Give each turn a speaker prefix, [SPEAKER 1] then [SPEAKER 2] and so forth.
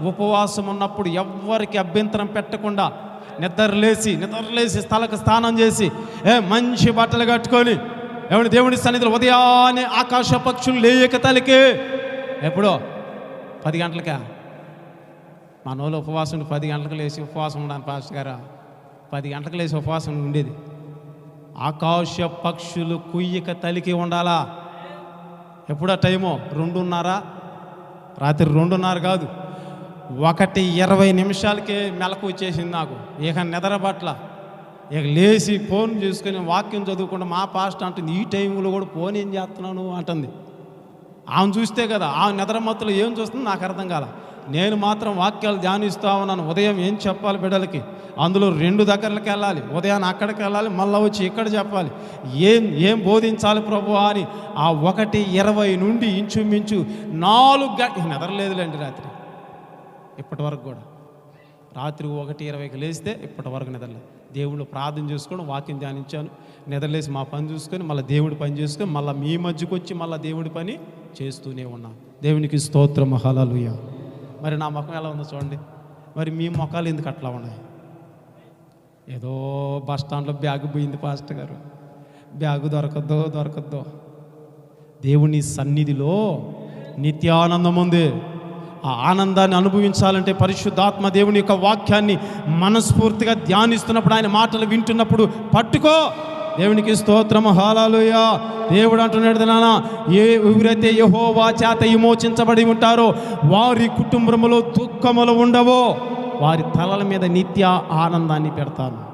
[SPEAKER 1] ఉపవాసం ఉన్నప్పుడు ఎవ్వరికి అభ్యంతరం పెట్టకుండా నిద్రలేసి నిద్రలేసి స్థలకు స్నానం చేసి ఏ మంచి బట్టలు కట్టుకొని ఏమని దేవుని సన్నిధిలో ఉదయాన్నే ఆకాశ పక్షులు లేయక తలికే. ఎప్పుడో? పది గంటలకా? మన వాళ్ళు ఉపవాసం ఉండి పది గంటలకు లేచి ఉపవాసం ఉన్నాను పాస్టర్ గారు. పది గంటలకు లేచి ఉపవాసం ఉండేది. ఆకాశ పక్షులు కుయ్యక తలికి ఉండాలా? ఎప్పుడా టైమో? రెండున్నారా? రాత్రి రెండున్నర కాదు. ఒకటి ఇరవై నిమిషాలకే మెలకు వచ్చేసింది నాకు. ఇక నిద్ర పట్ల. ఇక లేచి ఫోన్ చూసుకొని వాక్యం చదువుకుంటే మా పాస్ట్ అంటుంది ఈ టైంలో కూడా ఫోన్ ఏం చేస్తున్నాను? అంటుంది. ఆమె చూస్తే కదా ఆ నిద్రమత్తులు ఏం చూస్తుంది నాకు అర్థం కాల. నేను మాత్రం వాక్యాలు ధ్యానిస్తూ ఉన్నాను. ఉదయం ఏం చెప్పాలి బిడ్డలకి? అందులో రెండు దగ్గరలకు వెళ్ళాలి. ఉదయాన్ని అక్కడికి వెళ్ళాలి మళ్ళీ వచ్చి ఇక్కడ చెప్పాలి. ఏం ఏం బోధించాలి ప్రభు అని ఆ ఒకటి ఇరవై నుండి ఇంచుమించు నాలుగు గంట నిద్రలేదులేండి రాత్రి. ఇప్పటి వరకు కూడా. రాత్రి ఒకటి ఇరవైకి లేస్తే ఇప్పటి వరకు నిద్రలేదు దేవుడు ప్రార్థన చేసుకొని వాక్యం ధ్యానించాను. నిద్రలేసి మా పని చూసుకొని మళ్ళీ దేవుడి పని చేసుకొని మళ్ళీ మీ మధ్యకు వచ్చి మళ్ళీ దేవుడి పని చేస్తూనే ఉన్నాం. దేవునికి స్తోత్ర మహాలూయ మరి నా ముఖం ఎలా ఉందో చూడండి. మరి మీ ముఖాలు ఎందుకు అట్లా ఉన్నాయి? ఏదో బస్ స్టాండ్లో బ్యాగ్ పోయింది పాస్టర్ గారు. బ్యాగు దొరకద్దో దొరకద్దో. దేవుని సన్నిధిలో నిత్యానందం ఉంది. ఆ ఆనందాన్ని అనుభవించాలంటే పరిశుద్ధాత్మ దేవుని యొక్క వాక్యాన్ని మనస్ఫూర్తిగా ధ్యానిస్తున్నప్పుడు ఆయన మాటలు వింటున్నప్పుడు పట్టుకో. దేవునికి స్తోత్రం హాలాలుయ దేవుడు అంటున్నాడు నాన్న ఏ ఎవరైతే యహోవా చేత విమోచించబడి ఉంటారో వారి కుటుంబంలో దుఃఖములు ఉండవో వారి తలల మీద నిత్య ఆనందాన్ని పెడతాను.